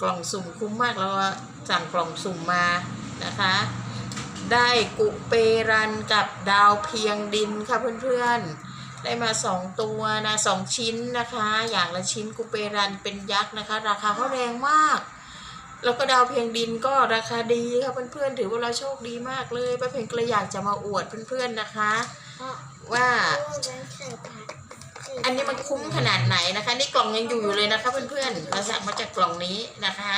กล่องสุ่มคุ้มมากแล้วสั่งกล่องสุ่มมานะคะ ได้กุเปรันกับดาวเพียงดินค่ะเพื่อนๆ ได้มาสองตัวนะสองชิ้นนะคะ อย่างละชิ้นกุเปรันเป็นยักษ์นะคะ ราคาเขาแรงมาก แล้วก็ดาวเพียงดินก็ราคาดีค่ะเพื่อนๆ ถือว่าเราโชคดีมากเลยป้าเพียงก็เลยอยากจะมาอวดเพื่อนๆนะคะ ว่า อันนี้มันคุ้มขนาดไหนนะคะ นี่กล่องยังอยู่อยู่เลยนะคะ เพื่อนๆเราสั่งมาจากกล่องนี้นะคะ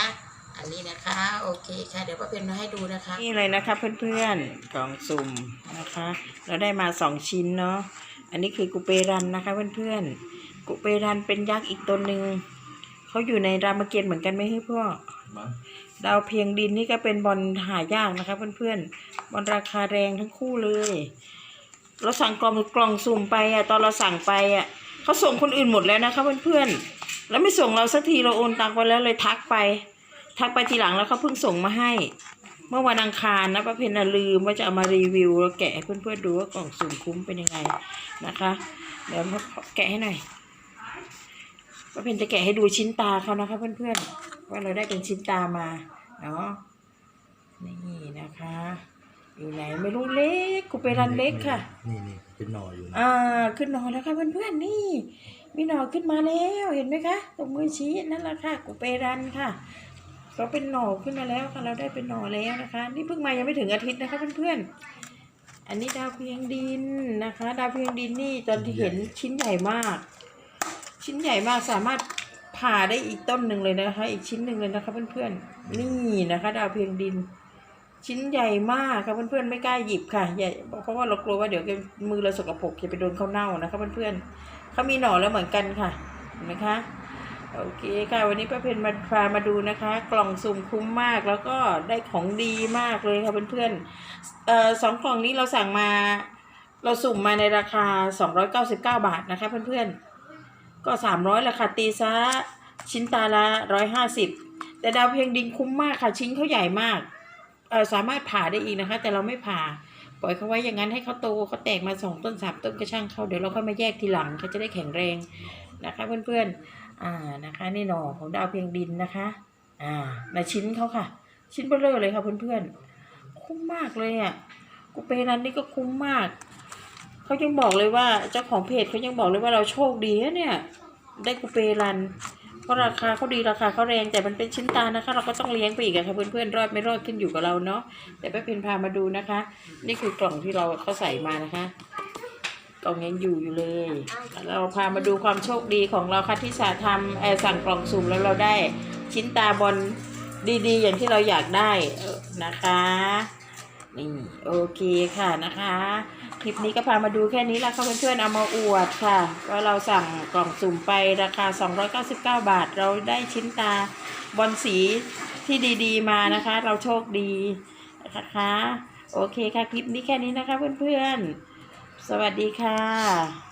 อันนี้นะคะ โอเคค่ะ เดี๋ยวป้าเพนมาให้ดูนะคะ นี่เลยนะคะเพื่อนๆกล่องสุ่มนะคะ เราได้มาสองชิ้นเนาะอันนี้คือกุเปรันนะคะเพื่อนๆกุเปรันเป็นยักษ์อีกตัวหนึ่งเขาอยู่ในรามเกียรติ์เหมือนกันไหมพี่พ่อดาวเพียงดินนี่ก็เป็นบอลหายากนะคะเพื่อนๆบอลราคาแรงทั้งคู่เลย เราสั่งกล่องกล่องสุ่มไปอะตอนเราสั่งไปอะ เขาส่งคนอื่นหมดแล้วนะคะเพื่อนๆแล้วไม่ส่งเราสักทีเราโอนตังค์ไปแล้วเลยทักไป ทักไปทีหลังแล้วเขาเพิ่งส่งมาให้ เมื่อวันอังคารนะป้าเพนน่ะลืมว่าจะเอามารีวิวแล้วแกะให้เพื่อนๆดูว่ากล่องสุ่มคุ้มเป็นยังไงนะคะ เดี๋ยวแกะให้หน่อยป้าเพนจะแกะให้ดูชิ้นตาเขานะคะ เพื่อนๆว่าเราได้เป็นชิ้นตามาเนาะนี่นะคะ อยู่ไหนไม่รู้เล็กกูไปรันเล็กค่ะ นี่นี่เป็นหน่ออยู่นะอ่าขึ้นหนอแล้วค่ะเพื่อนๆนี่ มีหนอขึ้นมาแล้วเห็นไหมคะตรงมือชี้นั่นแหละค่ะกูเปรันค่ะเราเป็นหนอขึ้นมาแล้วค่ะเราได้เป็นหนอแล้วนะคะ นี่เพิ่งมายังไม่ถึงอาทิตย์นะคะเพื่อนๆอันนี้ดาวเพียงดินนะคะ ดาวเพียงดินนี่ตอนที่เห็นชิ้นใหญ่มาก ชิ้นใหญ่มากสามารถผ่าได้อีกต้นหนึ่งเลยนะคะ อีกชิ้นหนึ่งเลยนะคะเพื่อนๆนี่นะคะ ดาวเพียงดิน ชิ้นใหญ่มากค่ะเพื่อนๆไม่กล้าหยิบค่ะใหญ่เพราะว่าเรากลัวว่าเดี๋ยวมือเราสกปรกจะไปโดนเขาวเน่านะคะเพื่อนๆเขามีหน่อแล้วเหมือนกันค่ะเห็นไหมคะโอเคค่ะวันนี้ป้าเพนมาพามาดูนะคะ กล่องสุ่มคุ้มมากแล้วก็ได้ของดีมากเลยค่ะเพื่อนๆเอ่อสองกล่องนี้เราสั่งมา เราสุ่มมาในราคา 299 บาทนะคะเพื่อนๆก็ 300ราคาตีซะชิ้นตาละ 150 แต่ดาวเพียงดินคุ้มมากค่ะชิ้นเขาใหญ่มาก สามารถผ่าได้อีกนะคะ แต่เราไม่ผ่า ปล่อยเขาไว้อย่างนั้นให้เขาโตเขาแตกมาสองต้นสามต้นก็ช่างเขาเดี๋ยวเราค่อยมาแยกทีหลังเขาจะได้แข็งแรงนะคะเพื่อนๆอ่านะคะนี่หน่อของดาวเพียงดินนะคะอ่าในชิ้นเขาค่ะ ชิ้นเบลอเลยค่ะเพื่อนๆคุ้มมากเลยอะกูเปรันนี่ก็คุ้มมากเขายังบอกเลยว่าเจ้าของเพจเขายังบอกเลยว่าเราโชคดีนะเนี่ย ได้กูเปรัน เพราคาเขาดีราคาเขาแรงแต่มันเป็นชิ้นตานะคะ เราก็ต้องเลี้ยงไปอีกค่ะเพื่อนๆรอดไม่รอดขึ้นอยู่กับเราเนาะแต่ป้าเพนพามาดูนะคะ นี่คือกล่องที่เราเขาใส่มานะคะกล่องยังอยู่อยู่เลย เราพามาดูความโชคดีของเราค่ะที่สาทำแอร์สั่งกล่องสุ่มแล้วเราได้ชิ้นตาบอลดีๆ อย่างที่เราอยากได้นะคะ นี่โอเคค่ะนะคะ คลิปนี้ก็พามาดูแค่นี้ละค่ะเพื่อนๆเอามาอวดค่ะว่าเราสั่งกล่องสุ่มไปราคา 299 บาท เราได้ชิ้นตาบอลสีที่ดีๆ มานะคะ เราโชคดีนะคะโอเคค่ะ คลิปนี้แค่นี้นะคะเพื่อนๆ สวัสดีค่ะ